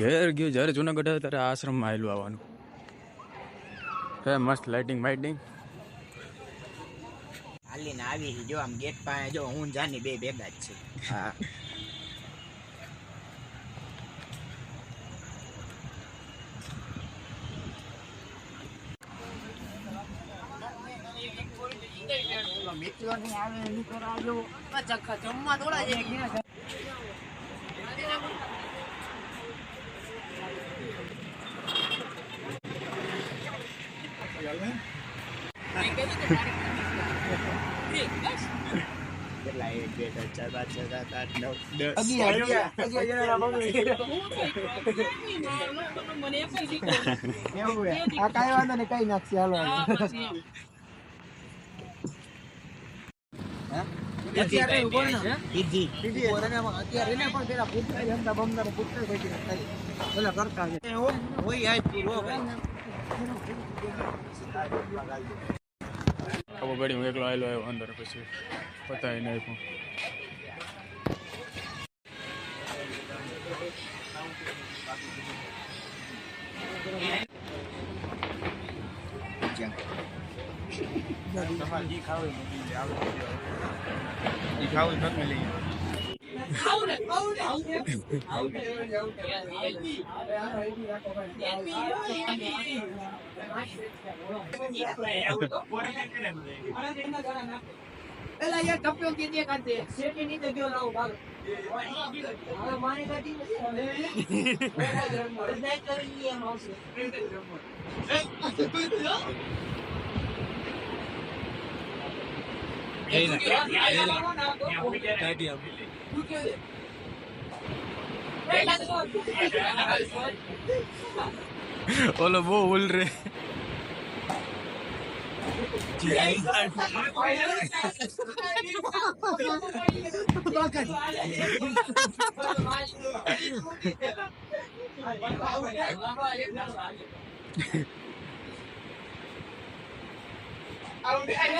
ઘેર ગયું જ્યારે જુનાગઢ આવે ત્યારે આશ્રમમાં આવેલું આવવાનું. હે મસ્ત લાઇટિંગ બાઇટિંગ હાલીને આવી જો આમ ગેટ પાસે જો હું ને જાની બે ભેગા જ છે હા. મિત્રો નહીં આવે એનું કરાવજો જમવા થોડા જાય કેટલા એક બે ત્રણ ચાર પાંચ છ સાત આઠ નવ દસ આ કાંઈ વાંધો નહીં કઈ નાખશે હાલો અત્યારે ઊભો ને કીધી કીધી અત્યારે એને પણ પેલા પૂછતા જમતા બમતા પૂછતા પછી પેલા કરતા છે હોય આજ પૂરો. ખબર પડી હું એકલો આવેલો આવ્યો અંદર પછી પતાવી નહીં પણ. પેલા યાર ટપ્યો કે દે દે શેટી ની તો ગયો લાવો ભાગ હવે મારી કાઢી નથી નહીં કરી એમ આવશે ઓલો બહુ ઉલ રે બે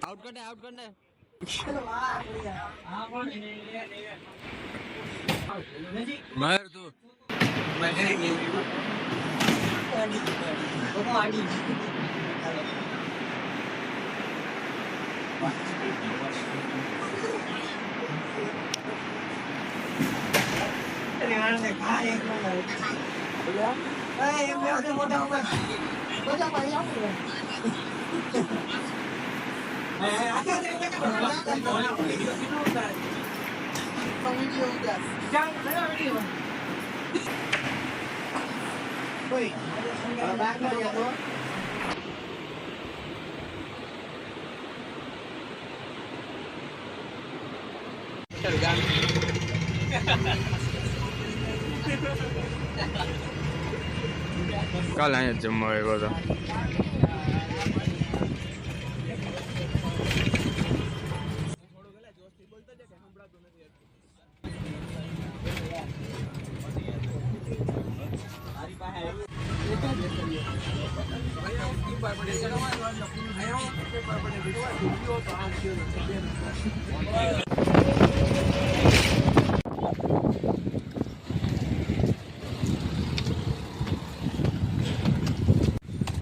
આઉટ કરને આઉટ કરને માર તું Ê, em vô đi vô đông rồi. Vô đông bà giống rồi. Wait, uh, back to the door. Shut it down. કાલ અહીંયા જમવા આવ્યો હતો.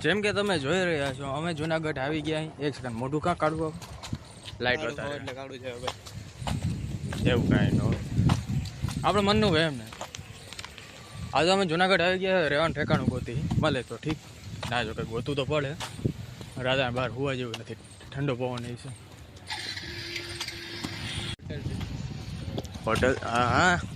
જેમ કે તમે જોઈ રહ્યા છો અમે જુનાગઢ આવી ગયા. એક સેકન્ડ મોઢું કાં કાઢવું લાઈટ વધારે. એટલે કાઢું છે હવે. એવું કાંઈ ન આપણે મનનું હોય એમને. આજે અમે જુનાગઢ આવી ગયા રહેવાનું ઠેકાણું ગોતી. મળે તો ઠીક. ના જો કે ગોતું તો પડે. રાજા બહાર હોવા જેવું નથી. ઠંડો પવન એ છે. હોટલ હા હા.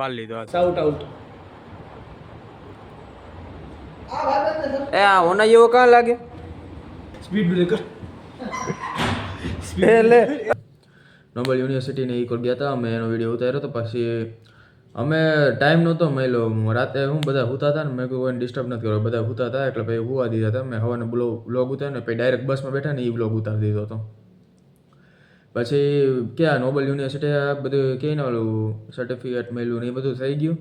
પાડ લીધો આઉટ આઉટ એ આ હોના જેવો કાં લાગે? સ્પીડ બ્રેકર એટલે નોબલ યુનિવર્સિટીને એક વાર ગયા હતા અમે એનો વીડિયો ઉતાર્યો તો પછી અમે ટાઈમ નહોતો મળ્યો. રાતે હું બધા સૂતા હતા ને મેં કોઈ ડિસ્ટર્બ નથી કર્યો. બધા સૂતા હતા એટલે પછી હુવા દીધા હતા મેં હવાને બ્લોગ બ્લોગ ઉતાર્યો ને પછી ડાયરેક્ટ બસમાં બેઠા ને એ બ્લોગ ઉતારી દીધો હતો. પછી ક્યાં નોબલ યુનિવર્સિટી આ બધું કહે ને ઓલું સર્ટિફિકેટ મળ્યું ને એ બધું થઈ ગયું.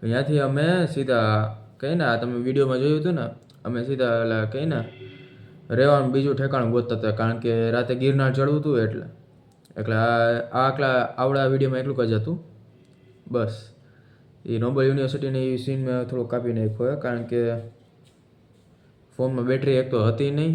ત્યાંથી અમે સીધા કહે ને તમે વિડીયોમાં જોયું હતું ને, અમે સીધા ઓલા કહે ને, રહેવાનું બીજું ઠેકાણું ગોતતા હતા, કારણ કે રાતે ગિરનાર ચડવું હતું એટલે. એટલે આ આટલા આવડા વિડીયોમાં એટલું જ હતું. બસ. એ નોબલ યુનિવર્સિટીની સીન મેં થોડુંક કાપી નાખ્યો કારણ કે ફોનમાં બેટરી એક તો હતી નહીં.